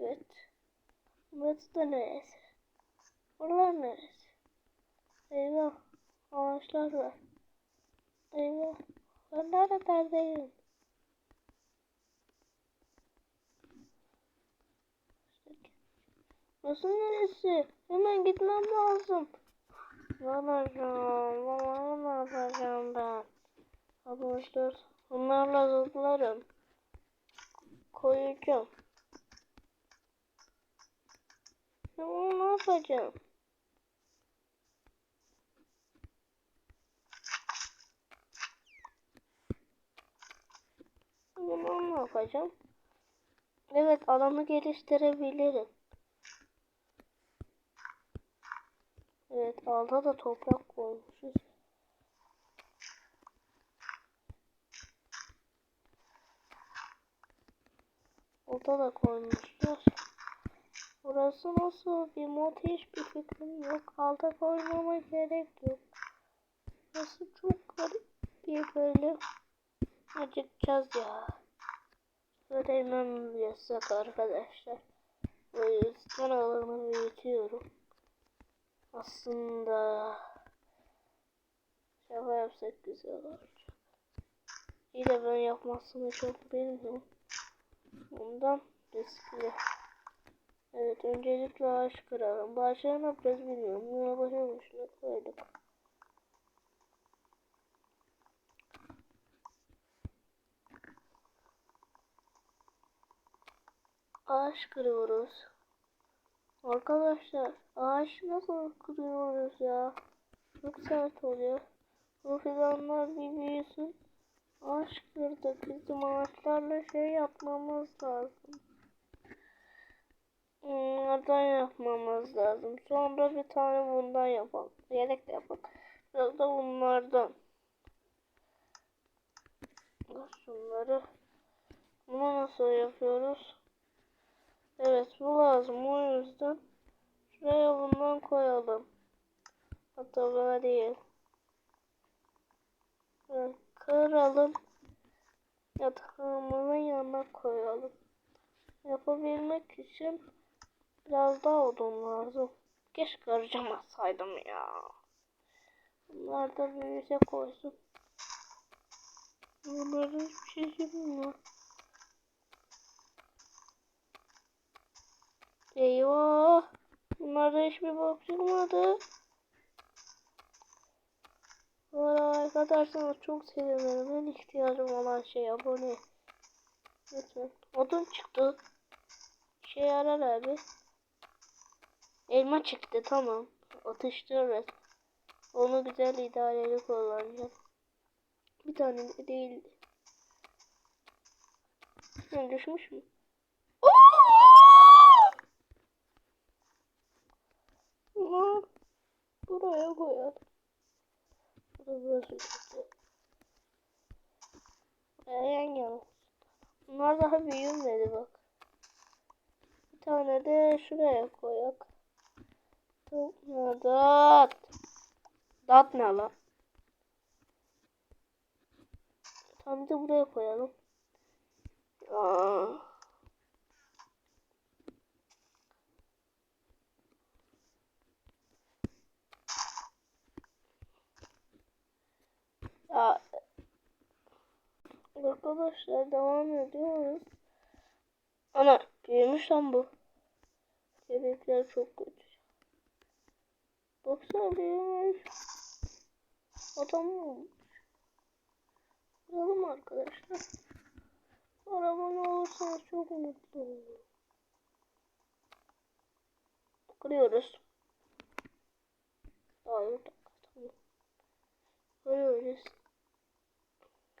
Evet. Burası da neresi? Buralar neresi? Eyvah. Ağaçlar var. Eyvah. Ben neredeyim? Burası neresi? Hemen gitmem lazım. Ne yapacağım? Baba ne yapacağım ben? Arkadaşlar bunlarla zıplarım. Koyacağım. Bunu ne yapacağım? Bunu ne yapacağım? Evet alanı geliştirebilirim. Evet alta da toprak koymuşuz. Alta da koymuşlar. Burası nasıl bir mod hiçbir fikrim yok. Alta koymama gerek yok. Burası çok garip bir bölüm. Acıkacağız ya. Söylemem yasak arkadaşlar. O yüzden alanı büyütüyorum. Aslında şaka yapsak güzel olacak. İyi de ben yapmasını çok bilmiyorum. Ondan riskli. Evet öncelikle ağaç kıralım. Başa ne yapacağız bilmiyorum. Buna başamışlar koyduk. Ağaç kırıyoruz. Arkadaşlar ağaç nasıl kırıyoruz ya? Çok sert oluyor. Bu fidanlar bir büyüsün. Ağaç kırdık. Bizim ağaçlarla şey yapmamız lazım. Bunlardan yapmamız lazım. Sonra bir tane bundan yapalım. Yelek de yapalım. Biraz da bunlardan. Şunları. Bunu nasıl yapıyoruz? Evet bu lazım. O yüzden şuraya bundan koyalım. Hatta bana değil. Kıralım. Yatağımızın yanına koyalım. Yapabilmek için biraz daha odun lazım. Keşke harcamasaydım ya. Bunlar da büyüse koysun. Bunlarda hiçbir şey bilmiyor. Eyvah. Bunlarda hiçbir bok çıkmadı. Valla arkadaşlar çok sevinirim. En ihtiyacım olan şey abone. Lütfen. Odun çıktı. Şey yarar abi. Elma çıktı tamam. Atıştırırız. Onu güzel idareli kullanacağım. Bir tane de değil. Yani düşmüş mü? Ama buraya koyalım. Burası çıktı. Yan yana. Bunlar daha büyümedi bak. Bir tane de şuraya koyak. Dat. Dat ne lan? Tam da buraya koyalım. Aa. Ya, arkadaşlar devam ediyoruz. Ana büyümüş lan bu. Bebekler çok kötü. Baksana büyümüş. Adam olmuş. Alalım arkadaşlar. Arabanı alırsanız çok mutlu olurum. Kırıyoruz. Aa, yok. Tamam. Kırıyoruz.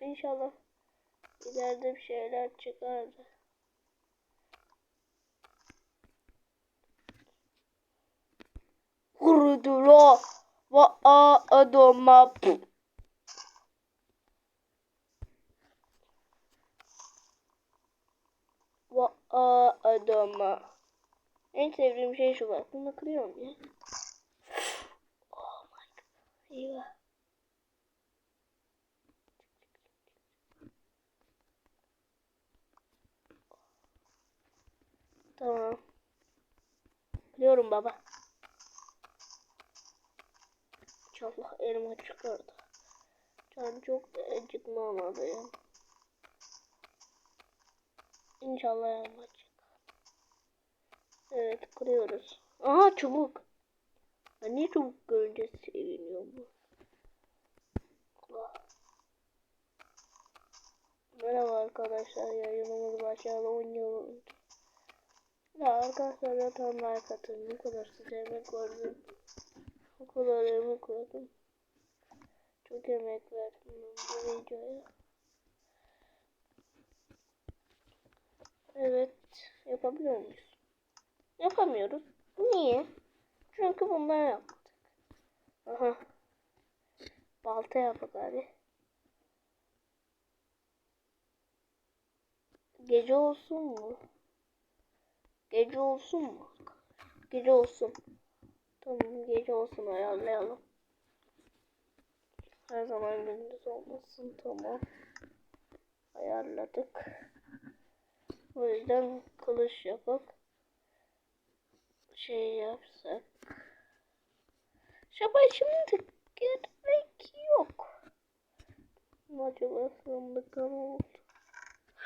İnşallah ileride bir şeyler çıkardı. Kurudu va a adoma va a adoma En sevdiğim şey şu bak. Bunu kırıyorum ya. Oh my god. Eyvah. Tamam. Biliyorum baba. İnşallah elma çıkardı. Can çok da acıkmamadı. İnşallah elma çıkar. Evet kırıyoruz. Aha çubuk. Ben niye çubuk görünce seviniyorum bu? Merhaba arkadaşlar yayınımız başladı 10 yıl oldu. Ya arkadaşlar yatağım like atın. Bu kadar size emek. Bu kadar emek verdim. Çok emek verdim bu videoya. Evet. Yapabiliyor muyuz? Yapamıyoruz. Niye? Çünkü bunları yapmadık. Aha. Balta yapak abi. Gece olsun mu? Gece olsun mu? Gece olsun. Tamam gece olsun ayarlayalım. Her zaman gündüz olmasın tamam. Ayarladık. O yüzden kılıç yapıp şey yapsak. Şaba şimdi gerek yok. Acaba sandık ne oldu?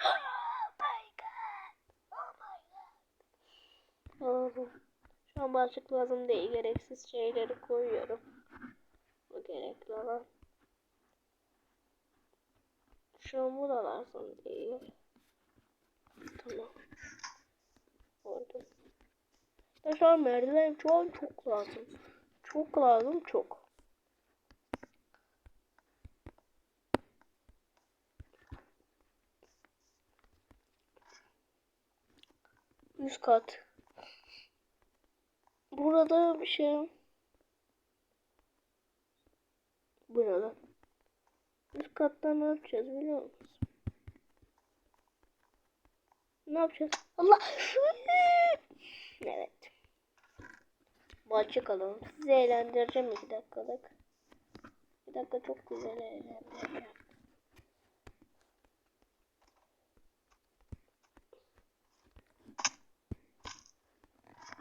Oh my god. Oh my god. Lazım. An başlık lazım değil. Gereksiz şeyleri koyuyorum. Bu gerekli olan. Şu an bu da lazım değil. Tamam. Oldu. Şu an merdiven şu an çok lazım. Çok lazım çok. Üst kat. Burada bir şey. Burada. Üst katta ne yapacağız biliyor musun? Ne yapacağız? Allah! evet. Bu açık alalım. Sizi eğlendireceğim iki dakikalık. Bir dakika çok güzel eğlendireceğim.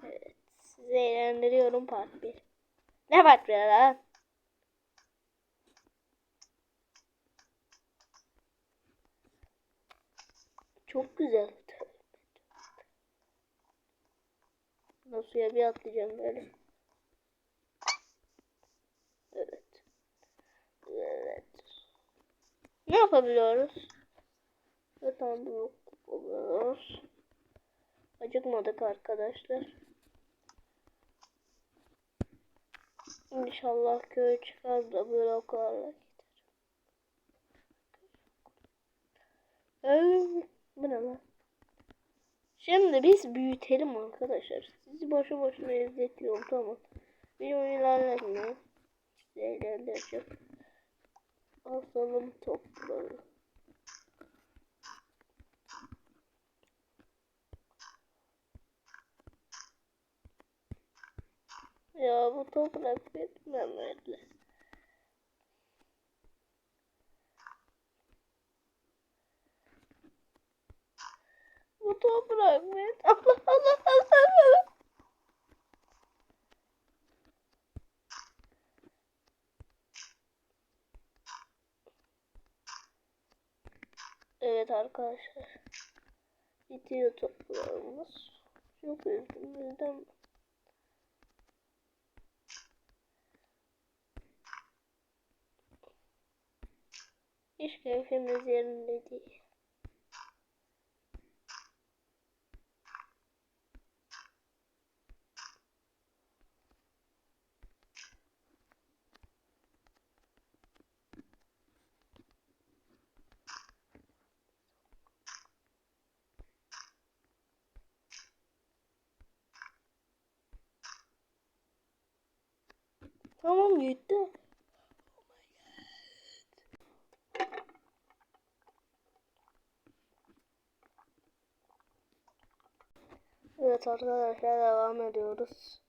Evet. Sizi eğlendiriyorum part 1. Ne part 1 lan? Çok güzel. Nasıl suya bir atlayacağım böyle. Evet. Evet. Ne yapabiliyoruz? Zaten blok oluyoruz. Acıkmadık arkadaşlar. İnşallah köy çıkar da bloklarla gider. Evet. Bu ne lan? Şimdi biz büyütelim arkadaşlar. Sizi boşu boşuna izletiyorum tamam. Videomu ilerletmeyin. Sizi eğlendireceğim. Asalım topları. Ya bu toprak bitmemeli. Bu toprak bit. Allah Allah Allah. Evet arkadaşlar. Bitiyor toplarımız. Çok üzgünüm. Hiç keyfimiz yerinde değil. Tamam gitti. Evet arkadaşlar devam ediyoruz.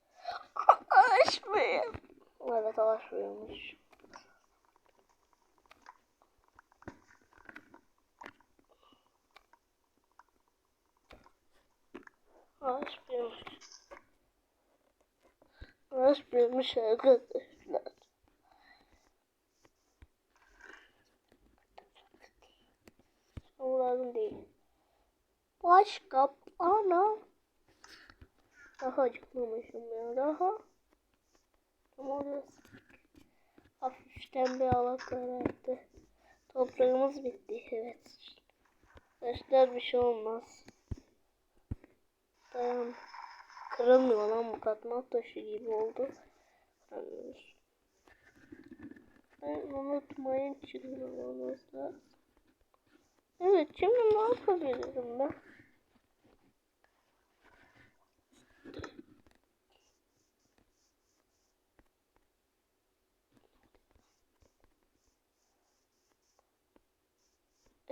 Açmayayım. Evet büyümüş. Ağaç büyümüş arkadaşlar. Lazım değil. Başka ana. Daha acıkmamışım ya daha. Ama orası hafiften bir alak karardı. Toprağımız bitti evet. Arkadaşlar bir şey olmaz. Dayan. Kırılmıyor lan bu katman taşı gibi oldu. Ben unutmayın lazım. Evet şimdi ne yapabilirim ben?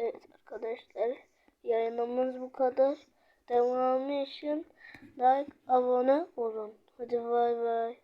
Evet arkadaşlar yayınımız bu kadar. Devamı için like abone olun. Hadi bay bay.